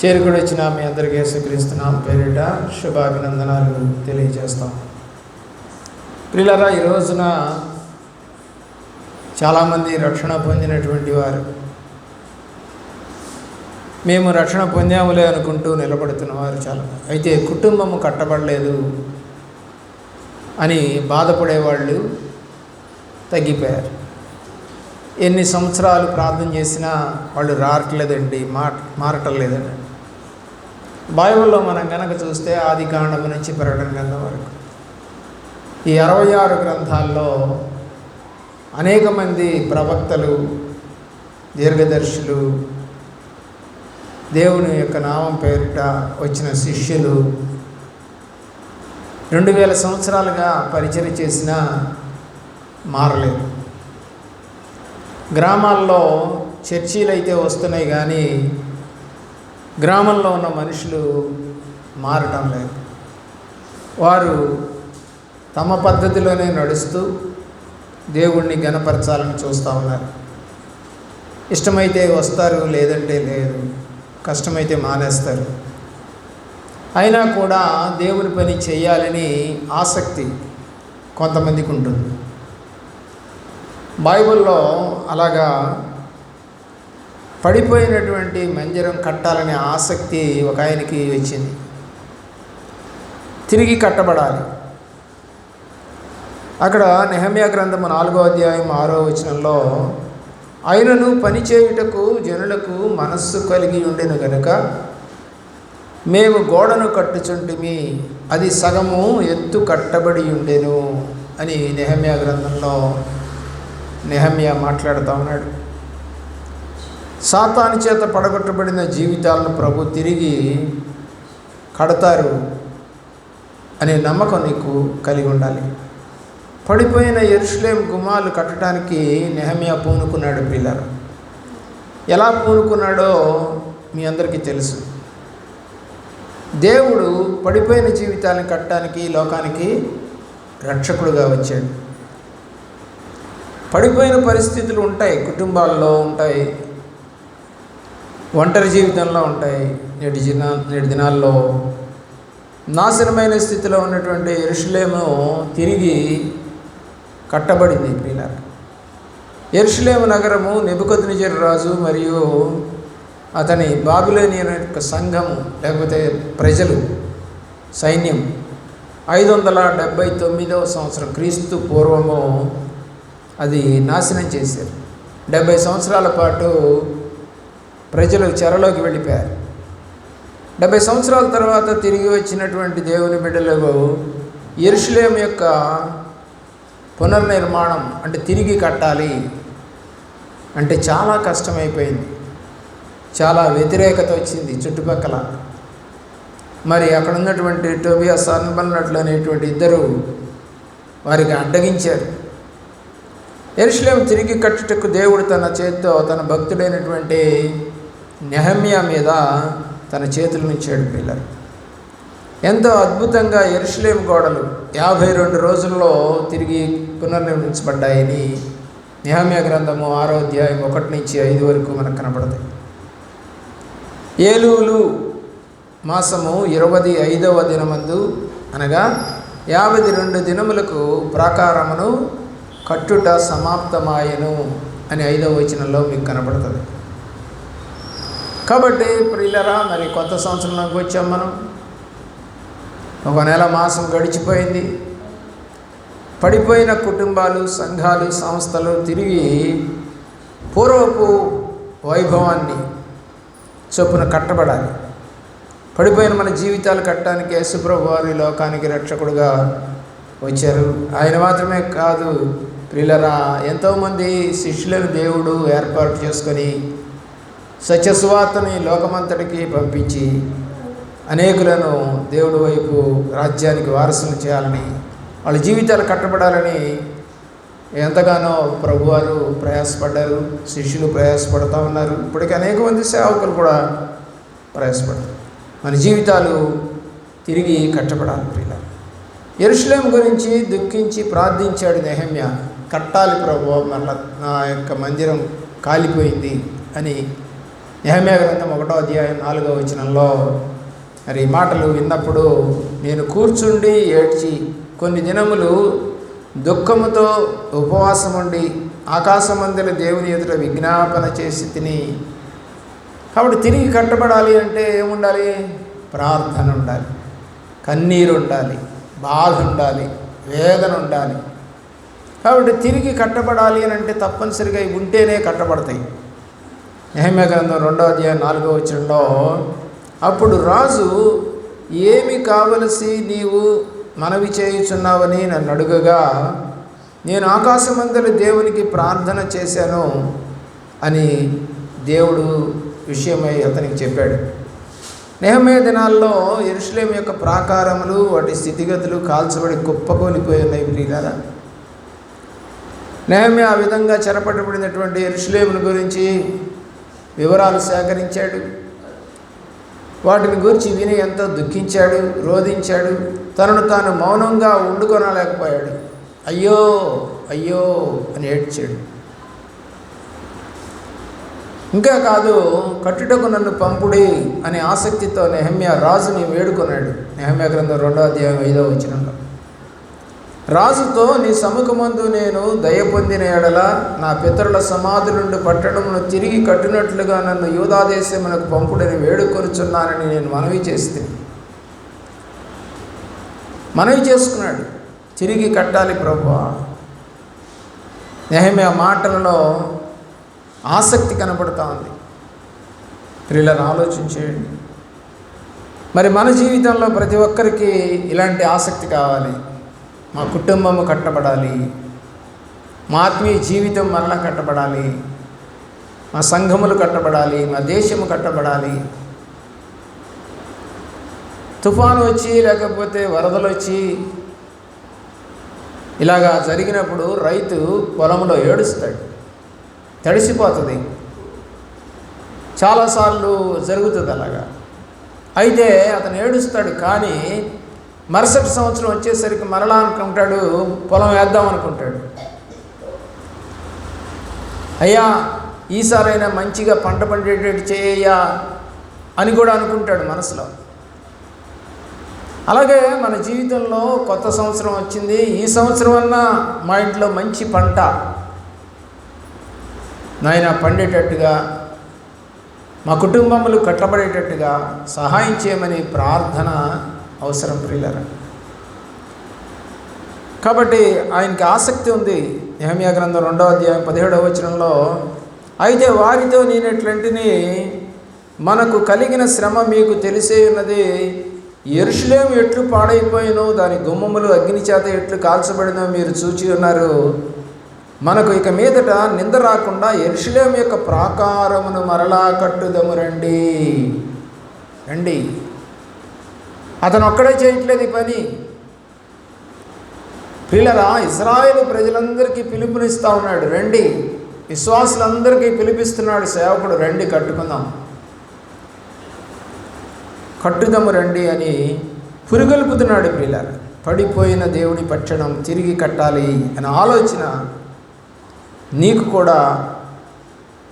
చేరుకుని వచ్చిన మీ అందరికీ యేసుక్రీస్తున్నాం పేరిట శుభాభినందనాలు తెలియజేస్తాం. ప్రియులరా ఈ రోజున చాలామంది రక్షణ పొందినటువంటి వారు మేము రక్షణ పొందాములే అనుకుంటూ నిలబడుతున్న వారు చాలా. అయితే కుటుంబము కట్టబడలేదు అని బాధపడేవాళ్ళు తగ్గిపోయారు. ఎన్ని సంవత్సరాలు ప్రార్థన చేసినా వాళ్ళు రావట్లేదండి మా మారటం లేదండి. బైబిల్లో మనం కనుక చూస్తే ఆది కాండం నుంచి ప్రకటన గ్రంథం వరకు. ఈ అరవై ఆరు గ్రంథాల్లో అనేక మంది ప్రవక్తలు దీర్ఘదర్శులు దేవుని యొక్క నామం పేరిట వచ్చిన శిష్యులు రెండు వేల సంవత్సరాలుగా పరిచయం చేసిన మారలేదు. గ్రామాల్లో చర్చీలు అయితే వస్తున్నాయి కానీ గ్రామంలో ఉన్న మనుషులు మారటం లేదు. వారు తమ పద్ధతిలోనే నడుస్తూ దేవుణ్ణి గణపరచాలని చూస్తూ ఉన్నారు. ఇష్టమైతే వస్తారు లేదంటే లేదు. కష్టమైతే మానేస్తారు. అయినా కూడా దేవుని పని చేయాలని ఆసక్తి కొంతమందికి ఉంటుంది. బైబిల్లో అలాగా పడిపోయినటువంటి మందిరం కట్టాలనే ఆసక్తి ఒక ఆయనకి వచ్చింది. తిరిగి కట్టబడాలి. అక్కడ నెహమ్యా గ్రంథము నాలుగో అధ్యాయం ఆరో వచనంలో ఆయనను పనిచేయుటకు జనులకు మనస్సు కలిగి ఉండెను గనుక మేము గోడను కట్టుచుంటిమి అది సగము ఎత్తు కట్టబడి ఉండెను అని నెహమ్యా గ్రంథంలో నెహమ్యా మాట్లాడుతూ ఉన్నాడు. సాతాని చేత పడగొట్టబడిన జీవితాలను ప్రభు తిరిగి కడతారు అనే నమ్మకం నీకు కలిగి ఉండాలి. పడిపోయిన ఎరుషులేం గుమాలు కట్టడానికి నెహమియా పూనుకున్నాడు పిల్లలు. ఎలా పూనుకున్నాడో మీ అందరికీ తెలుసు. దేవుడు పడిపోయిన జీవితాలను కట్టడానికి ఈ లోకానికి రక్షకుడుగా వచ్చాడు. పడిపోయిన పరిస్థితులు ఉంటాయి కుటుంబాల్లో ఉంటాయి ఒంటరి జీవితంలో ఉంటాయి. నేటి దిన నేటి దినాల్లో నాశనమైన స్థితిలో ఉన్నటువంటి ఎరుషులేము తిరిగి కట్టబడింది ప్రియుల ఎరుషులేము నగరము నెబుకద్నిజర్ రాజు మరియు అతని బాబులేనియన్ యొక్క సంఘము లేకపోతే ప్రజలు సైన్యం ఐదు వందల డెబ్భై తొమ్మిదవ సంవత్సరం క్రీస్తు పూర్వము అది నాశనం చేశారు. డెబ్భై సంవత్సరాల పాటు ప్రజలు చెరలోకి వెళ్ళిపోయారు. డెబ్భై సంవత్సరాల తర్వాత తిరిగి వచ్చినటువంటి దేవుని బిడ్డలకు ఎరుషులేం యొక్క పునర్నిర్మాణం అంటే తిరిగి కట్టాలి అంటే చాలా కష్టమైపోయింది. చాలా వ్యతిరేకత వచ్చింది చుట్టుపక్కల. మరి అక్కడ ఉన్నటువంటి టోబియా సన్బల్నట్లు అనేటువంటి ఇద్దరు వారికి అడ్డగించారు. ఎరుషులేం తిరిగి కట్టుటకు దేవుడు తన చేత్తో తన భక్తుడైనటువంటి నెహమ్యా మీద తన చేతుల నుంచి పిల్లలు ఎంతో అద్భుతంగా ఎరుషులేం గోడలు యాభై రెండు రోజుల్లో తిరిగి పునర్నిర్మించబడ్డాయని నిహామ్య గ్రంథము ఆరో అధ్యాయం ఒకటి నుంచి ఐదు వరకు మనకు కనబడతాయి. ఏలూలు మాసము ఇరవై ఐదవ దినమందు అనగా యాభై రెండు దినములకు ప్రాకారమును కట్టుట సమాప్తమాయను అని ఐదవ వచనంలో మీకు కనబడుతుంది. కాబట్టి ప్రియులరా మరి కొత్త సంవత్సరంలోకి వచ్చాం మనం. ఒక నెల మాసం గడిచిపోయింది. పడిపోయిన కుటుంబాలు సంఘాలు సంస్థలు తిరిగి పూర్వపు వైభవాన్ని చొప్పున కట్టబడాలి. పడిపోయిన మన జీవితాలు కట్టడానికి యేసుప్రభు వారి లోకానికి రక్షకుడుగా వచ్చారు. ఆయన మాత్రమే కాదు ప్రియులరా ఎంతోమంది శిష్యులను దేవుడు ఏర్పాటు చేసుకొని సత్యసువార్తని లోకమంతటికి పంపించి అనేకులను దేవుడి వైపు రాజ్యానికి వారసులు చేయాలని వాళ్ళ జీవితాలు కట్టబడాలని ఎంతగానో ప్రభువారు ప్రయాసపడ్డారు శిష్యులు ప్రయాసపడుతూ ఉన్నారు. ఇప్పటికీ అనేక మంది సేవకులు కూడా ప్రయాసపడతారు మన జీవితాలు తిరిగి కట్టబడాలి ప్రియుల. ఎరుషులేం గురించి దుఃఖించి ప్రార్థించాడు నెహమ్య కట్టాలి ప్రభు మళ్ళా నా యొక్క మందిరం కాలిపోయింది అని యహమ్యా గ్రంథం ఒకటో అధ్యాయం నాలుగో వచనంలో మరి ఈ మాటలు విన్నప్పుడు నేను కూర్చుండి ఏడ్చి కొన్ని దినములు దుఃఖముతో ఉపవాసం ఉండి ఆకాశమందుల దేవుని ఎదుట విజ్ఞాపన చేసి తిని కాబట్టి తిరిగి కట్టబడాలి అంటే ఏముండాలి? ప్రార్థన ఉండాలి కన్నీరు ఉండాలి బాధ ఉండాలి వేదన ఉండాలి కాబట్టి తిరిగి కట్టబడాలి అని అంటే తప్పనిసరిగా ఇవి ఉంటేనే కట్టబడతాయి. నెహమ్య గ్రంథం రెండో అధ్యాయం నాలుగో వచ్చిండో అప్పుడు రాజు ఏమి కావలసి నీవు మనవి చేయుచున్నావని నన్ను అడుగగా నేను ఆకాశమందరి దేవునికి ప్రార్థన చేశాను అని దేవుడు విషయమై అతనికి చెప్పాడు. నెహమే దినాల్లో ఎరుషులేం యొక్క ప్రాకారములు వాటి స్థితిగతులు కాల్చబడి కుప్పకొనిపోయి ఉన్నాయి ప్రియులారా. నెహమే ఆ విధంగా చెరపట్టబడినటువంటి ఎరుషులేముల గురించి వివరాలు సేకరించాడు. వాటిని గురించి విని ఎంతో దుఃఖించాడు రోధించాడు. తనను తాను మౌనంగా వండుకొనలేకపోయాడు అయ్యో అయ్యో అని ఏడ్చాడు. ఇంకా కాదు కట్టుటకు నన్ను పంపుడి అనే ఆసక్తితో నెహమ్య రాజుని వేడుకొన్నాడు. నెహమ్య గ్రంథం రెండో అధ్యాయం ఐదో వచనంలో. రాజుతో నీ సముఖమందు నేను దయ పొందిన ఎడల నా పితరుల సమాధి నుండి పట్టణమును తిరిగి కట్టినట్లుగా నన్ను యూదాదేశమునకు పంపుడని వేడుకొనుచున్నానని నేను మనవి చేస్తే. మనవి చేసుకున్నాడు. తిరిగి కట్టాలి ప్రభు ఆ మాటలలో ఆసక్తి కనపడుతూ ఉంది. ప్రియులను ఆలోచించేయండి. మరి మన జీవితంలో ప్రతి ఒక్కరికి ఇలాంటి ఆసక్తి కావాలి. మా కుటుంబము కట్టబడాలి. మా ఆత్మీయ జీవితం మరలా కట్టబడాలి. మా సంఘములు కట్టబడాలి. మా దేశము కట్టబడాలి. తుఫాను వచ్చి లేకపోతే వరదలు వచ్చి ఇలాగా జరిగినప్పుడు రైతు పొలంలో ఏడుస్తాడు. తడిసిపోతుంది. చాలాసార్లు జరుగుతుంది అలాగా. అయితే అతను ఏడుస్తాడు కానీ మరుసటి సంవత్సరం వచ్చేసరికి మరలా అనుకుంటాడు పొలం వేద్దాం అనుకుంటాడు. అయ్యా ఈసారైనా మంచిగా పంట పండేటట్టు చేయ్యా అని కూడా అనుకుంటాడు మనసులో. అలాగే మన జీవితంలో కొత్త సంవత్సరం వచ్చింది. ఈ సంవత్సరం అన్నా మా ఇంట్లో మంచి పంట. నాయన పండేటట్టుగా మా కుటుంబములు కట్టబడేటట్టుగా సహాయం చేయమని ప్రార్థన అవసరం ప్రియులరా. కాబట్టి ఆయనకి ఆసక్తి ఉంది. యహమ్యా గ్రంథం రెండవ అధ్యాయం పదిహేడవ వచనంలో అయితే వారితో నేనెట్లంటిని? మనకు కలిగిన శ్రమ మీకు తెలిసే ఉన్నది. ఎరుషులేం ఎట్లు పాడైపోయినో దాని గుమ్మములు అగ్ని చేత ఎట్లు కాల్చబడినో మీరు చూచి ఉన్నారు. మనకు ఇక మీదట నింద రాకుండా ఎరుషులేం యొక్క ప్రాకారమును మరలా కట్టుదము రండి. రండి. అతను ఒక్కడే చేయట్లేదు ఈ పని. పిల్లరా ఇజ్రాయేల్ ప్రజలందరికీ పిలుపునిస్తూ ఉన్నాడు. రండి. విశ్వాసులందరికీ పిలిపిస్తున్నాడు సేవకుడు. రండి కట్టుకుందాం. కట్టుదము రండి అని పురుగొల్పుతున్నాడు ప్రియులారా పడిపోయిన దేవుని పట్టణం తిరిగి కట్టాలి అనే ఆలోచన నీకు కూడా.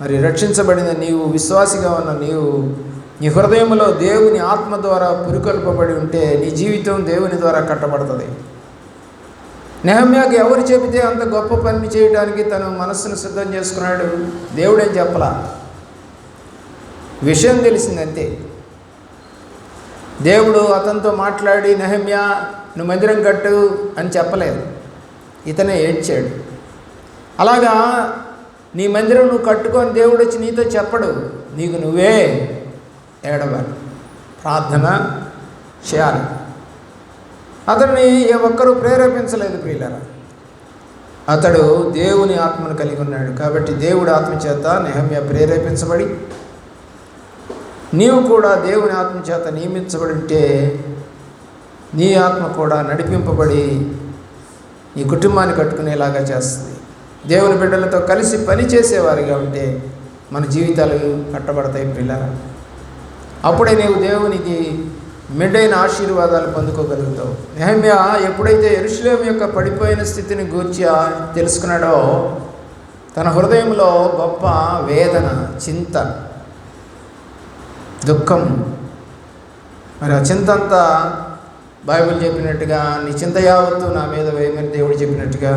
మరి రక్షించబడిన నీవు విశ్వాసిగా ఉన్న నీవు నీ హృదయంలో దేవుని ఆత్మ ద్వారా పురికొల్పబడి ఉంటే నీ జీవితం దేవుని ద్వారా కట్టబడుతుంది. నెహమ్యాకి ఎవరు చెబితే అంత గొప్ప పని చేయడానికి తను మనస్సును సిద్ధం చేసుకున్నాడు? దేవుడేం చెప్పలా? విషయం తెలిసిందంతే. దేవుడు అతనితో మాట్లాడి నెహమ్యా నువ్వు మందిరం కట్టు అని చెప్పలేదు. ఇతనే ఏడ్చాడు. అలాగా నీ మందిరం నువ్వు కట్టుకొని దేవుడు వచ్చి నీతో చెప్పడు. నీకు నువ్వే ఏడవాలి ప్రార్థన చేయాలి. అతన్ని ఏ ఒక్కరూ ప్రేరేపించలేదు ప్రియులరా. అతడు దేవుని ఆత్మను కలిగి ఉన్నాడు కాబట్టి దేవుడి ఆత్మ చేత నెహమ్య ప్రేరేపించబడి నీవు కూడా దేవుని ఆత్మ చేత నియమించబడి ఉంటే నీ ఆత్మ కూడా నడిపింపబడి నీ కుటుంబాన్ని కట్టుకునేలాగా చేస్తుంది. దేవుని బిడ్డలతో కలిసి పనిచేసేవారిగా ఉంటే మన జీవితాలు కట్టబడతాయి పిల్లరా అప్పుడే నీవు దేవునికి మెడైన ఆశీర్వాదాలు పొందుకోగలుగుతావు. నెహమ్య ఎప్పుడైతే ఎరుషులేం యొక్క పడిపోయిన స్థితిని గూర్చి తెలుసుకున్నాడో తన హృదయంలో గొప్ప వేదన చింత దుఃఖం. మరి ఆ చింతంతా బైబిల్ చెప్పినట్టుగా నీ చింత యావత్తు నా మీద వేయమని దేవుడు చెప్పినట్టుగా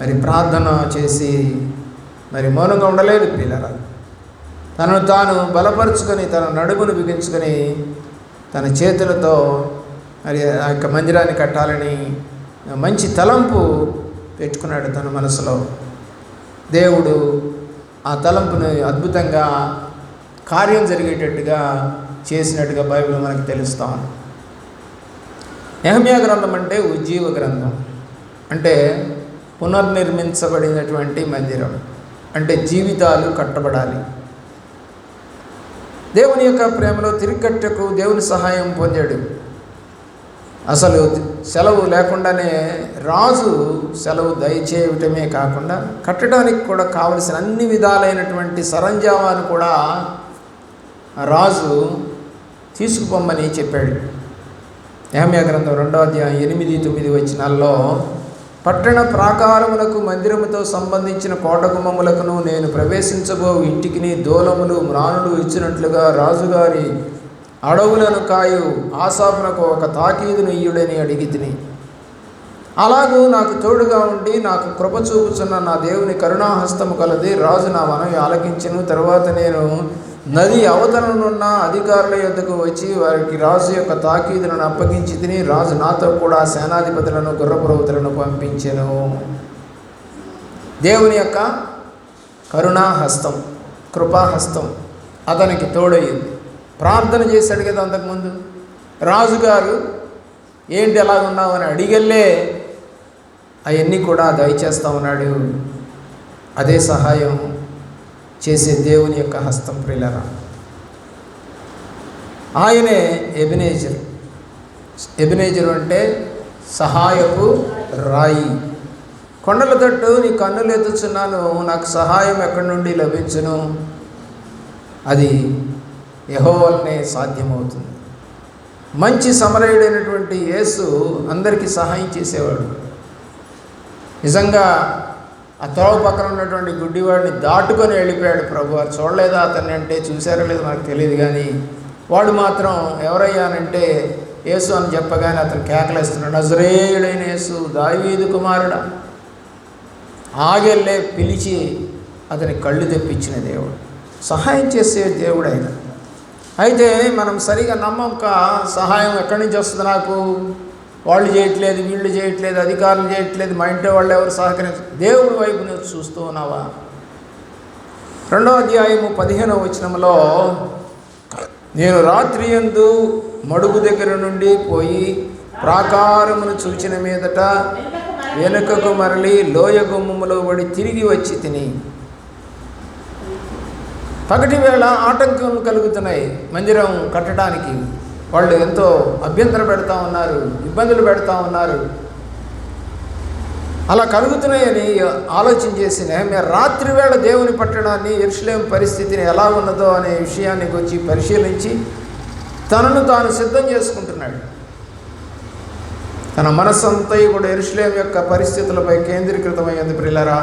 మరి ప్రార్థన చేసి మరి మౌనంగా ఉండలేదు పిల్లరా తనను తాను బలపరుచుకొని తన నడుమును బిగించుకొని తన చేతులతో మరి ఆ యొక్క మందిరాన్ని కట్టాలని మంచి తలంపు పెట్టుకున్నాడు తన మనసులో. దేవుడు ఆ తలంపుని అద్భుతంగా కార్యం జరిగేటట్టుగా చేసినట్టుగా బైబిల్ మనకు తెలుస్తా ఉంది. నెహమ్యా గ్రంథం అంటే ఉజ్జీవ గ్రంథం. అంటే పునర్నిర్మించబడినటువంటి మందిరం. అంటే జీవితాలు కట్టబడాలి. దేవుని యొక్క ప్రేమలో తిరిగట్టకు దేవుని సహాయం పొందాడు. అసలు సెలవు లేకుండానే రాజు సెలవు దయచేయటమే కాకుండా కట్టడానికి కూడా కావలసిన అన్ని విధాలైనటువంటి సరంజామాను కూడా రాజు తీసుకుపోమ్మని చెప్పాడు. ఏహమ్య గ్రంథం రెండో అధ్యాయం ఎనిమిది తొమ్మిది వచ్చినాల్లో పట్టణ ప్రాకారములకు మందిరముతో సంబంధించిన కోటగుమములకును నేను ప్రవేశించబో ఇంటికిని దూలములు మ్రానులు ఇచ్చినట్లుగా రాజుగారి అడవులను కాయు ఆశాపునకు ఒక తాకీదును ఇయ్యుడని అడిగి తిని అలాగూ నాకు తోడుగా ఉండి నాకు కృప చూపుచున్న నా దేవుని కరుణాహస్తము కలది రాజు నా మనవి ఆలకించను. తర్వాత నేను నది అవతలనున్న అధికారుల యొద్దకు వచ్చి వారికి రాజు యొక్క తాకీదులను అప్పగించి తిని రాజు నాతో కూడా సేనాధిపతులను గుర్రపురవతులను పంపించెను. దేవుని యొక్క కరుణాహస్తం కృపాహస్తం అతనికి తోడయ్యింది ప్రార్థన చేశాడు కదా అంతకుముందు? రాజుగారు ఏంటి ఎలా ఉన్నావు? అని అడిగల్లే అవన్నీ కూడా దయచేస్తా ఉన్నాడు. అదే సహాయం చేసే దేవుని యొక్క హస్తం ప్రిలరా ఆయనే ఎబినేజర్. ఎబినేజర్ అంటే సహాయపు రాయి. కొండల తట్టు నీ కన్నులు ఎత్తుచున్నాను నాకు సహాయం ఎక్కడి నుండి లభించును? అది యహోవల్నే సాధ్యమవుతుంది. మంచి సమరయుడైనటువంటి యేసు అందరికీ సహాయం చేసేవాడు. నిజంగా ఆ త్రోవ పక్కన ఉన్నటువంటి గుడ్డివాడిని దాటుకొని వెళ్ళిపోయాడు ప్రభు. వారు చూడలేదా అతన్ని అంటే చూశారో లేదో మనకు తెలియదు కానీ వాడు మాత్రం ఎవరయ్యానంటే యేసు అని చెప్పగానే అతను కేకలేస్తున్నాడు. నజరేయుడైన యేసు దావీదు కుమారుడా. ఆగెళ్ళే పిలిచి అతని కళ్ళు తెప్పించిన దేవుడు. సహాయం చేసే దేవుడు ఆయన. అయితే మనం సరిగా నమ్మక సహాయం ఎక్కడి నుంచి వస్తుంది నాకు? వాళ్ళు చేయట్లేదు వీళ్ళు చేయట్లేదు అధికారులు చేయట్లేదు మా ఇంటి వాళ్ళు ఎవరు సహకరించ దేవుడి వైపు నువ్వు చూస్తూ ఉన్నావా? రెండో అధ్యాయము పదిహేనవ వచనంలో నేను రాత్రి ఎందు మడుగు దగ్గర నుండి పోయి ప్రాకారమును చూచిన మీదట వెనుకకు మరలి లోయ గుమ్మములో పడి తిరిగి వచ్చి తిని. పగటి వేళ ఆటంకం కలుగుతున్నాయి మందిరం కట్టడానికి. వాళ్ళు ఎంతో అభ్యంతర పెడతా ఉన్నారు ఇబ్బందులు పెడతా ఉన్నారు. అలా కలుగుతున్నాయని ఆలోచన చేసి నెహమ్య రాత్రి వేళ దేవుని పట్టణాన్ని ఎరుసలేం పరిస్థితిని ఎలా ఉన్నదో అనే విషయాన్ని వచ్చి పరిశీలించి తనను తాను సిద్ధం చేసుకుంటున్నాడు. తన మనస్సంతా కూడా ఎరుసలేం యొక్క పరిస్థితులపై కేంద్రీకృతమైంది ప్రిల్లరా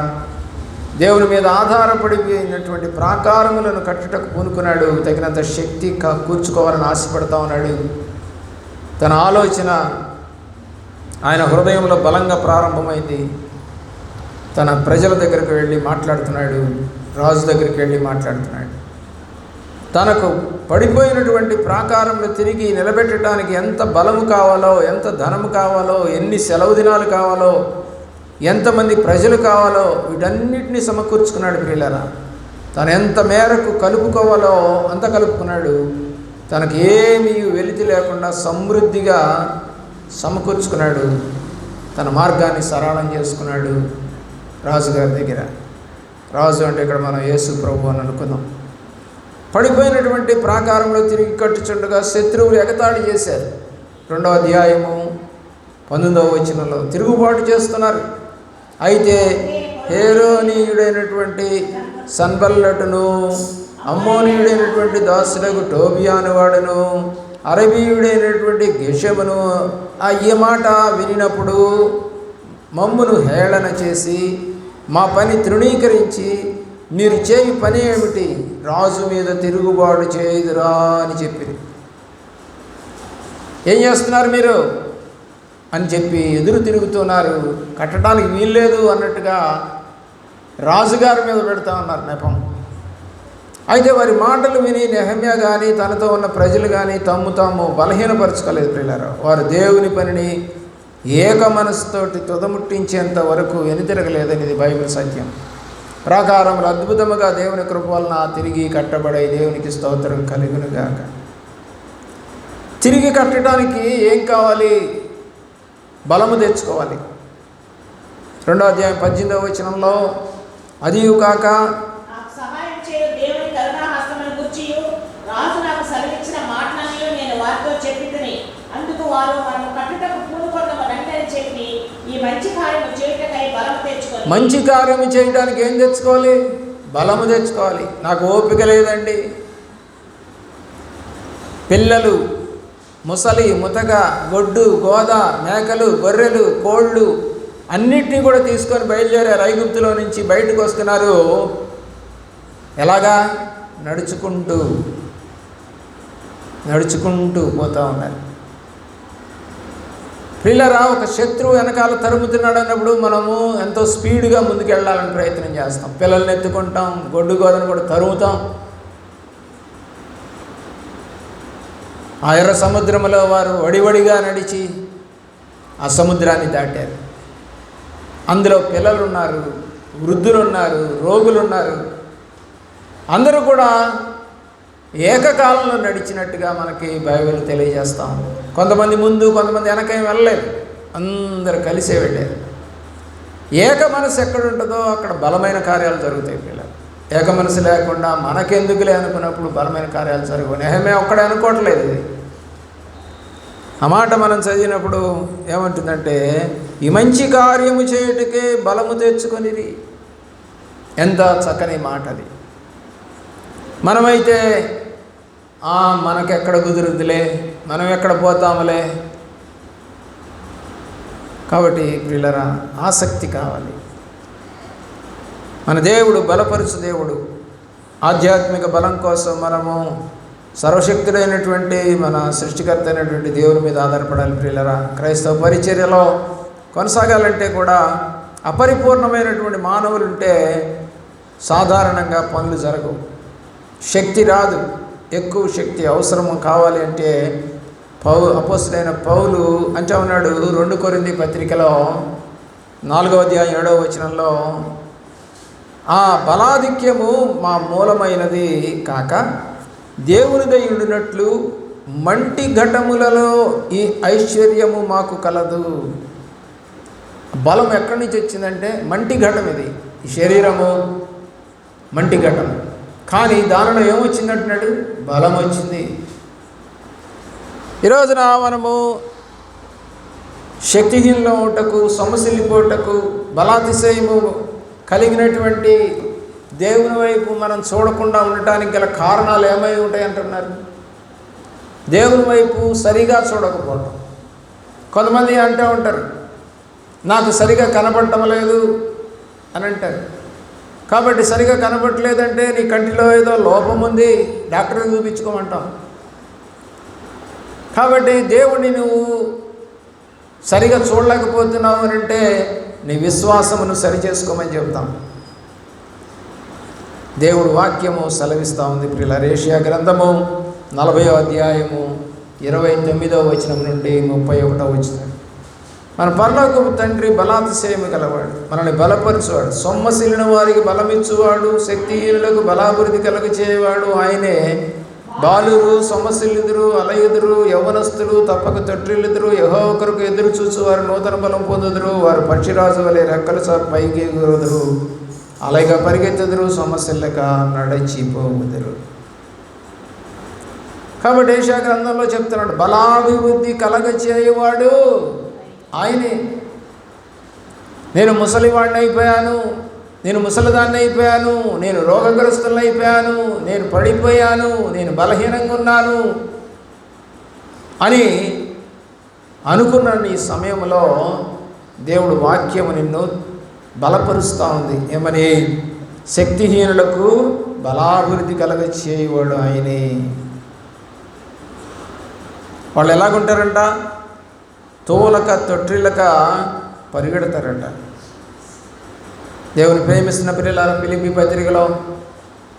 దేవుని మీద ఆధారపడిపోయినటువంటి ప్రాకారములను కట్టుటకు పూనుకున్నాడు. తగినంత శక్తి క- కూర్చుకోవాలని ఆశపడతా ఉన్నాడు. తన ఆలోచన ఆయన హృదయంలో బలంగా ప్రారంభమైంది. తన ప్రజల దగ్గరికి వెళ్ళి మాట్లాడుతున్నాడు. రాజు దగ్గరికి వెళ్ళి మాట్లాడుతున్నాడు. తనకు పడిపోయినటువంటి ప్రాకారంలో తిరిగి నిలబెట్టడానికి ఎంత బలము కావాలో ఎంత ధనము కావాలో ఎన్ని సెలవు దినాలు కావాలో ఎంతమంది ప్రజలు కావాలో వీటన్నిటిని సమకూర్చుకున్నాడు ప్రియులరా. తను ఎంత మేరకు కలుపుకోవాలో అంత కలుపుకున్నాడు. తనకు ఏమీ వెలితి లేకుండా సమృద్ధిగా సమకూర్చుకున్నాడు. తన మార్గాన్ని సరళం చేసుకున్నాడు రాజుగారి దగ్గర. రాజు అంటే ఇక్కడ మనం యేసు ప్రభు అని అనుకుందాం. పడిపోయినటువంటి ప్రాకారంలో తిరిగి కట్టుచుండగా శత్రువులు ఎగతాళి చేశారు. రెండవ అధ్యాయము పంతొమ్మిదవ వచనంలో తిరుగుబాటు చేస్తున్నారు. అయితే హేరోనీయుడైనటువంటి సన్బల్లటును అమ్మోనీయుడైనటువంటి దాసులకు టోబియాను వాడును అరబీయుడైనటువంటి గెషమును ఆ ఈ మాట వినినప్పుడు మమ్మును హేళన చేసి మా పని తృణీకరించి మీరు చేయి పని ఏమిటి? రాజు మీద తిరుగుబాటు చేయదురా అని చెప్పింది ఏం చేస్తున్నారు మీరు? అని చెప్పి ఎదురు తిరుగుతున్నారు. కట్టడానికి వీల్లేదు అన్నట్టుగా రాజుగారి మీద పెడతా ఉన్నారు నెపం. అయితే వారి మాటలు విని నెహమ్య కానీ తనతో ఉన్న ప్రజలు కానీ తమ్ము తాము బలహీనపరచుకోలేదు ప్రియులారా. వారు దేవుని పనిని ఏక మనసుతోటి తుదముట్టించేంత వరకు వెనుతిరగలేదని ఇది బైబిల్ సత్యం. ప్రాకారములు అద్భుతముగా దేవుని కృప వలన తిరిగి కట్టబడే దేవునికి స్తోత్రం కలుగునుగాక. తిరిగి కట్టడానికి ఏం కావాలి? బలము తెచ్చుకోవాలి. రెండో అధ్యాయం పద్దెనిమిదవ వచనంలో అదియు కాక మంచి కార్యము చేయడానికి ఏం తెచ్చుకోవాలి? బలము తెచ్చుకోవాలి. నాకు ఓపిక లేదండి. పిల్లలు ముసలి ముతగ గొడ్డు గోద మేకలు గొర్రెలు కోళ్ళు అన్నిటినీ కూడా తీసుకొని బయలుదేరారు ఐగుప్తులో నుంచి బయటకు వస్తున్నారు. ఎలాగా? నడుచుకుంటూ నడుచుకుంటూ పోతూ ఉన్నారు. పిల్లరా ఒక శత్రువు వెనకాల తరుముతున్నాడు అన్నప్పుడు మనము ఎంతో స్పీడ్గా ముందుకెళ్ళాలని ప్రయత్నం చేస్తాం. పిల్లల్ని ఎత్తుకుంటాం గొడ్డు గోదను కూడా తరుముతాం. ఆ ఎర్ర సముద్రంలో వారు వడివడిగా నడిచి ఆ సముద్రాన్ని దాటారు. అందులో పిల్లలు ఉన్నారు వృద్ధులు ఉన్నారు రోగులు ఉన్నారు అందరూ కూడా ఏకకాలంలో నడిచినట్టుగా మనకి బైబిల్ తెలియజేస్తాం కొంతమంది ముందు కొంతమంది వెనకేం వెళ్ళలేదు. అందరు కలిసే వెళ్ళారు. ఏక మనసు ఎక్కడుంటుందో అక్కడ బలమైన కార్యాలు జరుగుతాయి పిల్లలు ఏక మనసు లేకుండా మనకెందుకులే అనుకున్నప్పుడు బలమైన కార్యాలు జరగవు. నేహమే ఒక్కడే అనుకోవట్లేదు ఇది. ఆ మాట మనం చదివినప్పుడు ఏమంటుందంటే ఈ మంచి కార్యము చేయుటకే బలము తెచ్చుకొనిది ఎంత చక్కని మాట అది. మనమైతే మనకెక్కడ కుదురుద్దులే మనం ఎక్కడ పోతాములే? కాబట్టి ప్రియులరా ఆసక్తి కావాలి. మన దేవుడు బలపరుచు దేవుడు. ఆధ్యాత్మిక బలం కోసం మనము సర్వశక్తుడైనటువంటి మన సృష్టికర్త అయినటువంటి దేవుని మీద ఆధారపడాలి ప్రియులరా. క్రైస్తవ పరిచర్యలో కొనసాగాలంటే కూడా అపరిపూర్ణమైనటువంటి మానవులు ఉంటే సాధారణంగా పనులు జరగవు. శక్తి రాదు. ఎక్కువ శక్తి అవసరం కావాలి అంటే పౌ అపోసులైన పౌలు అంటే ఉన్నాడు రెండు కొరింది పత్రికలో నాలుగవ అధ్యాయం ఏడవ వచనంలో ఆ బలాధిక్యము మా మూలమైనది కాక దేవునిదై ఉండినట్లు మంటి ఘటములలో ఈ ఐశ్వర్యము మాకు కలదు. బలం ఎక్కడి నుంచి వచ్చిందంటే మంటి ఘటం ఇది. ఈ శరీరము మంటి ఘటం. కానీ దానిలో ఏమొచ్చిందంటున్నాడు? బలం వచ్చింది. ఈ రోజున మనము శక్తిహీనంలో ఉంటకు సొమ్మసిల్లిపోటకు బలాతిశయము కలిగినటువంటి దేవుని వైపు మనం చూడకుండా ఉండటానికి గల కారణాలు ఏమై ఉంటాయి అంటున్నారు? దేవుని వైపు సరిగా చూడకపోవటం. కొంతమంది అంటూ ఉంటారు నాకు సరిగా కనపడటం లేదు అని అంటారు. కాబట్టి సరిగా కనపడలేదంటే నీ కంటిలో ఏదో లోపం ఉంది డాక్టర్ని చూపించుకోమంటాం. కాబట్టి దేవుడిని నువ్వు సరిగా చూడలేకపోతున్నావు అని అంటే నీ విశ్వాసమును సరి చేసుకోమని చెప్తాం. దేవుడు వాక్యము సెలవిస్తూ ఉంది ప్రియుల రేషియా గ్రంథము నలభై అధ్యాయము ఇరవై తొమ్మిదవ వచనం నుండి ముప్పై ఒకటో వచనం. మన పరలోకపు తండ్రి బలాతిశయము గలవాడు మనల్ని బలపరచువాడు సొమ్మశీలిన వారికి బలమిచ్చువాడు శక్తిహీనులకు బలాభివృద్ధి కలుగ చేయవాడు ఆయనే బాలురు సొమ్మశిల్లుదురు అలయుదురు యవనస్తులు తప్పక తొట్టిల్లుదురు యహో ఒకరికి ఎదురు చూసి వారు నూతన బలం పొందుదురు వారు పక్షిరాజు వలె రెక్కలు సార్ పైకి ఎగురుదురు. అలాగా పరిగెత్తుదురు సమస్యలక నడచిపోదురు కాబట్టి ఏషా గ్రంథంలో చెప్తున్నాడు బలాభివృద్ధి కలగచేయవాడు ఆయనే. నేను ముసలివాడిని అయిపోయాను నేను ముసలిదాన్ని అయిపోయాను నేను రోగగ్రస్తులను అయిపోయాను నేను పడిపోయాను నేను బలహీనంగా ఉన్నాను అని అనుకున్న ఈ సమయంలో దేవుడు వాక్యము నిన్ను బలపరుస్తూ ఉంది. ఏమని? శక్తిహీనులకు బలాభివృద్ధి కలగ చేయవాడు ఆయనే. వాళ్ళు ఎలాగుంటారంట? తోలక తొట్టిలక పరిగెడతారంట. దేవుని ప్రేమిస్తున్న పిల్లల పిలిపి పత్రికలో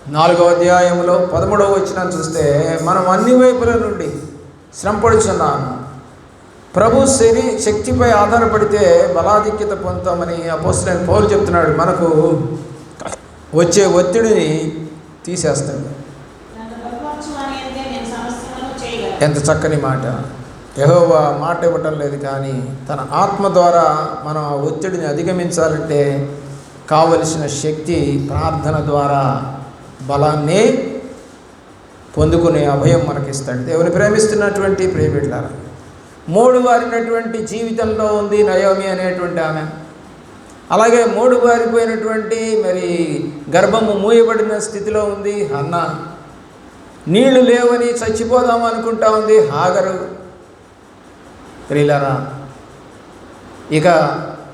నాలుగవ అధ్యాయంలో పదమూడవ వచ్చిన చూస్తే మనం అన్ని వైపుల నుండి శ్రమపడుచున్నాము. ప్రభు శరీ శక్తిపై ఆధారపడితే బలాధిక్యత పొందుతామని అపోస్తులైన పౌరు చెప్తున్నాడు. మనకు వచ్చే ఒత్తిడిని తీసేస్తాడు. ఎంత చక్కని మాట. యహోవా మాట ఇవ్వటం లేదు కానీ తన ఆత్మ ద్వారా మనం ఆ ఒత్తిడిని అధిగమించాలంటే కావలసిన శక్తి ప్రార్థన ద్వారా బలాన్ని పొందుకునే అభయం మనకిస్తాడు. దేవుని ప్రేమిస్తున్నటువంటి ప్రేమిట్లారా మూడు వారినటువంటి జీవితంలో ఉంది నయోమి అనేటువంటి ఆమె. అలాగే మూడు వారిపోయినటువంటి మరి గర్భము మూయబడిన స్థితిలో ఉంది అన్న నీళ్ళు లేవని చచ్చిపోదాం అనుకుంటా ఉంది హాగరు. ప్రియులరా ఇక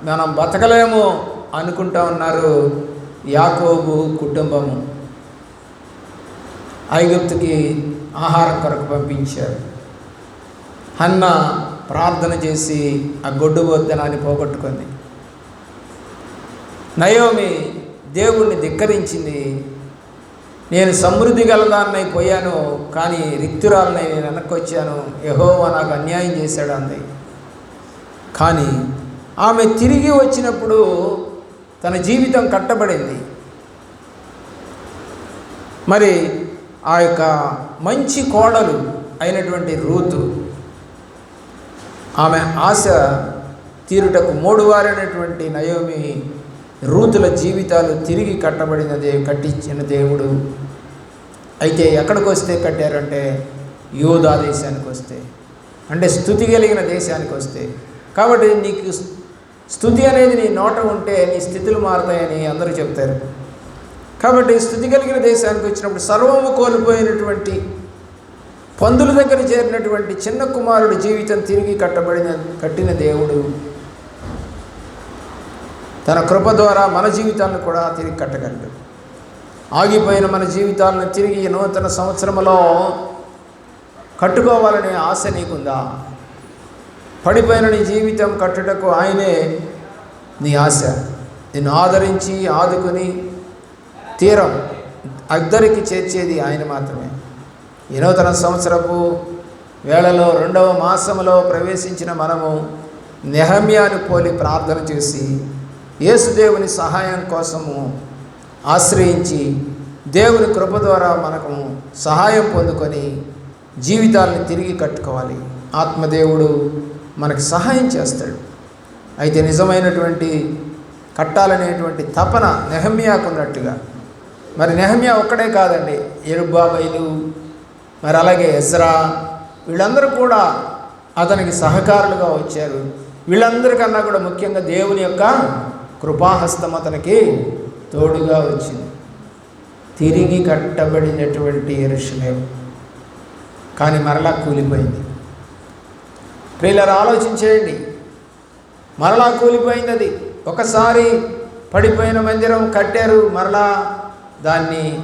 మనం బతకలేము. అనుకుంటా ఉన్నారు యాకోబు కుటుంబము. ఐగుప్తుకి ఆహారం కొరకు పంపించారు. హన్న ప్రార్థన చేసి ఆ గొడ్డు వద్దనాన్ని పోగొట్టుకుంది. నయోమి దేవుణ్ణి ధిక్కరించింది నేను సమృద్ధి గలదాన్నై పోయాను కానీ రిక్తురాలనై నేను వెనక్కి వచ్చాను యహోవా నాకు అన్యాయం చేశాడు అంది. కానీ ఆమె తిరిగి వచ్చినప్పుడు తన జీవితం కట్టబడింది. మరి ఆ యొక్క మంచి కోడలు అయినటువంటి రూతు ఆమె ఆశ తీరుటకు మూడు వారైనటువంటి నయోమి రూతుల జీవితాలు తిరిగి కట్టబడిన దేవు కట్టించిన దేవుడు. అయితే ఎక్కడికి వస్తే కట్టారంటే యోధా దేశానికి వస్తే అంటే స్థుతి కలిగిన దేశానికి వస్తే కాబట్టి నీకు స్థుతి అనేది నీ నోట ఉంటే నీ స్థితులు మారుతాయని అందరూ చెప్తారు. కాబట్టి స్థుతి కలిగిన దేశానికి వచ్చినప్పుడు సర్వము కోల్పోయినటువంటి పందుల దగ్గర చేరినటువంటి చిన్న కుమారుడి జీవితం తిరిగి కట్టబడిన కట్టిన దేవుడు తన కృప ద్వారా మన జీవితాలను కూడా తిరిగి కట్టగలడు. ఆగిపోయిన మన జీవితాలను తిరిగి నూతన సంవత్సరంలో కట్టుకోవాలనే ఆశ నీకుందా? పడిపోయిన నీ జీవితం కట్టుటకు ఆయనే నీ ఆశ. నిన్ను ఆదరించి ఆదుకుని తీరం అద్దరికి చేర్చేది ఆయన మాత్రమే. ఈ సంవత్సరపు వేళలో రెండవ మాసములో ప్రవేశించిన మనము నెహమ్యాను పోలి ప్రార్థన చేసి యేసుదేవుని సహాయం కోసము ఆశ్రయించి దేవుని కృప ద్వారా మనకు సహాయం పొందుకొని జీవితాలను తిరిగి కట్టుకోవాలి. ఆత్మదేవుడు మనకు సహాయం చేస్తాడు. అయితే నిజమైనటువంటి కట్టాలనేటువంటి తపన నెహమ్యాకు ఉన్నట్టుగా. మరి నెహమ్యా ఒక్కడే కాదండి. ఎరుబాబైలు మరి అలాగే ఎజ్రా వీళ్ళందరూ కూడా అతనికి సహకారులుగా వచ్చారు. వీళ్ళందరికన్నా కూడా ముఖ్యంగా దేవుని యొక్క కృపాహస్తం అతనికి తోడుగా వచ్చింది. తిరిగి కట్టబడినటువంటి ఎరుషలేం కానీ మరలా కూలిపోయింది. ప్రియులరు ఆలోచించేయండి. మరలా కూలిపోయింది అది ఒకసారి పడిపోయిన మందిరం కట్టారు. మరలా దాన్ని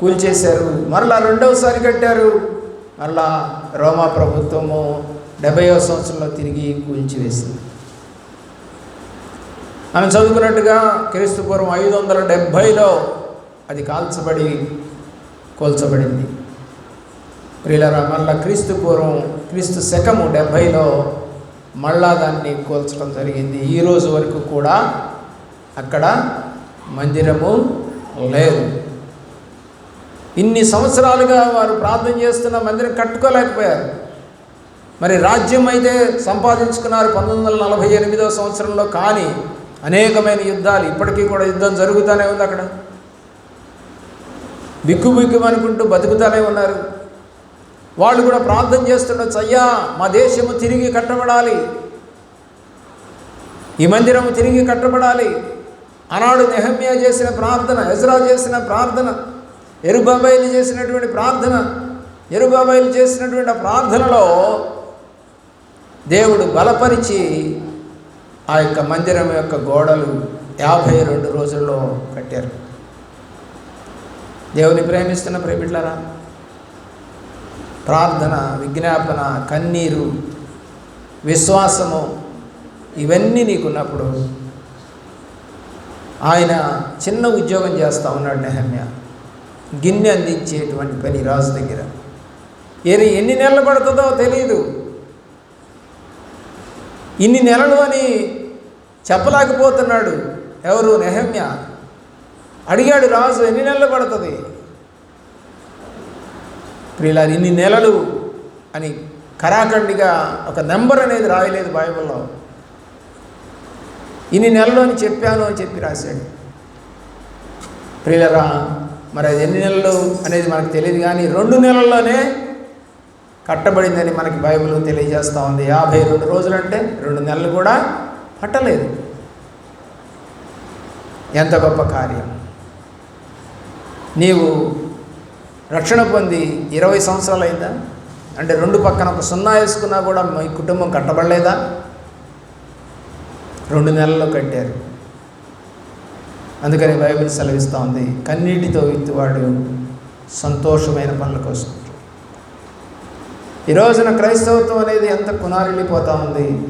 కూల్చేశారు. మరలా రెండవసారి కట్టారు. మరలా రోమా ప్రభుత్వము డెబ్బయో సంవత్సరంలో తిరిగి కూల్చివేసింది మనం చదువుకున్నట్టుగా క్రీస్తుపూర్వం ఐదు వందల డెబ్భైలో అది కాల్చబడి కోల్చబడింది. ప్రియులరా మళ్ళా క్రీస్తు పూర్వం క్రీస్తు శకము డెబ్భైలో మళ్ళా దాన్ని కోల్చడం జరిగింది. ఈ రోజు వరకు కూడా అక్కడ మందిరము లేదు. ఇన్ని సంవత్సరాలుగా వారు ప్రార్థన చేస్తున్న మందిరం కట్టుకోలేకపోయారు. మరి రాజ్యం అయితే సంపాదించుకున్నారు పంతొమ్మిది వందల నలభై ఎనిమిదవ సంవత్సరంలో కానీ అనేకమైన యుద్ధాలు ఇప్పటికీ కూడా యుద్ధం జరుగుతూనే ఉంది అక్కడ. బిక్కు బిక్కు అనుకుంటూ బతుకుతూనే ఉన్నారు. వాళ్ళు కూడా ప్రార్థన చేస్తుండొచ్చు అయ్యా మా దేశము తిరిగి కట్టబడాలి. ఈ మందిరము తిరిగి కట్టబడాలి. ఆనాడు నెహమ్యా చేసిన ప్రార్థన ఎజ్రా చేసిన ప్రార్థన ఎరుబాబాయిలు చేసినటువంటి ప్రార్థన ఎరుబాబాయిలు చేసినటువంటి ఆ ప్రార్థనలో దేవుడు బలపరిచి ఆ యొక్క మందిరం యొక్క గోడలు యాభై రెండు రోజుల్లో కట్టారు. దేవుని ప్రేమిస్తున్న ప్రేమిట్లరా? ప్రార్థన విజ్ఞాపన కన్నీరు విశ్వాసము ఇవన్నీ నీకున్నప్పుడు ఆయన చిన్న ఉద్యోగం చేస్తూ ఉన్నాడు నెహమ్య. గిన్నె అందించేటువంటి పని రాజు దగ్గర. ఏది ఎన్ని నెలలు పడుతుందో తెలియదు ఇన్ని నెలలు అని చెప్పలేకపోతున్నాడు. ఎవరు? నెహమ్య. అడిగాడు రాజు ఎన్ని నెలలు పడుతుంది? ప్రియులారు ఇన్ని నెలలు అని కరాఖండిగా ఒక నెంబర్ అనేది రాయలేదు బైబిల్లో. ఇన్ని నెలలు అని చెప్పాను అని చెప్పి రాశాడు. ప్రియులరా మరి అది ఎన్ని నెలలు అనేది మనకు తెలియదు కానీ రెండు నెలల్లోనే కట్టబడిందని మనకి బైబిల్ తెలియజేస్తూ ఉంది. యాభై రెండు రోజులు అంటే రెండు నెలలు కూడా పట్టలేదు. ఎంత గొప్ప కార్యం. నీవు రక్షణ పొంది ఇరవై సంవత్సరాలు అయిందా? అంటే రెండు పక్కన ఒక సున్నా వేసుకున్నా కూడా మీ కుటుంబం కట్టబడలేదా? రెండు నెలల్లో కట్టారు. అందుకని బైబిల్ సెలవిస్తూ ఉంది కన్నీటితో ఎత్తువాడు సంతోషమైన పనుల కోసం ఈ రోజున క్రైస్తవత్వం అనేది ఎంత కునారిల్లిపోతూ ఉంది.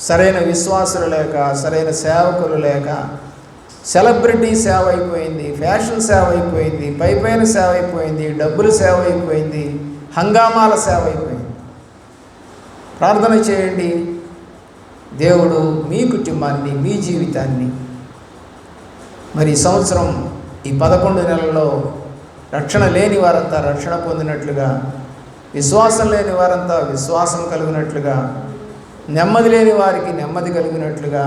సరైన విశ్వాసులు లేక సరైన సేవకులు లేక సెలబ్రిటీ సేవ అయిపోయింది ఫ్యాషన్ సేవ అయిపోయింది పైపైన సేవ అయిపోయింది డబ్బులు సేవ అయిపోయింది హంగామాల సేవ అయిపోయింది. ప్రార్థన చేయండి. దేవుడు మీ కుటుంబాన్ని మీ జీవితాన్ని మరి సంవత్సరం ఈ పదకొండు నెలల్లో రక్షణ లేని వారంతా రక్షణ పొందినట్లుగా విశ్వాసం లేని వారంతా విశ్వాసం కలిగినట్లుగా నెమ్మది లేని వారికి నెమ్మది కలిగినట్లుగా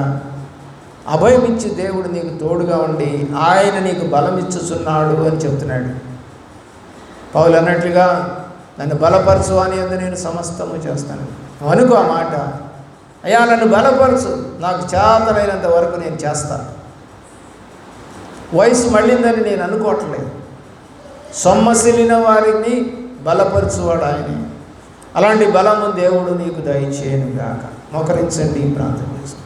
అభయమిచ్చి దేవుడు నీకు తోడుగా ఉండి ఆయన నీకు బలమిచ్చుచున్నాడు అని చెప్తున్నాడు. పౌలు అన్నట్లుగా నన్ను బలపరచు అని అందు నేను సమస్తము చేస్తాను. అనుకో ఆ మాట. అయ్యా నన్ను బలపరచు. నాకు చేతలైనంత వరకు నేను చేస్తాను. వయసు మళ్ళిందని నేను అనుకోవట్లేదు. సొమ్మసిలిన వారిని బలపరచువాడు ఆయన. అలాంటి బలము దేవుడు నీకు దయచేయను గాక మోకరించండి ప్రార్థన చేస్తాను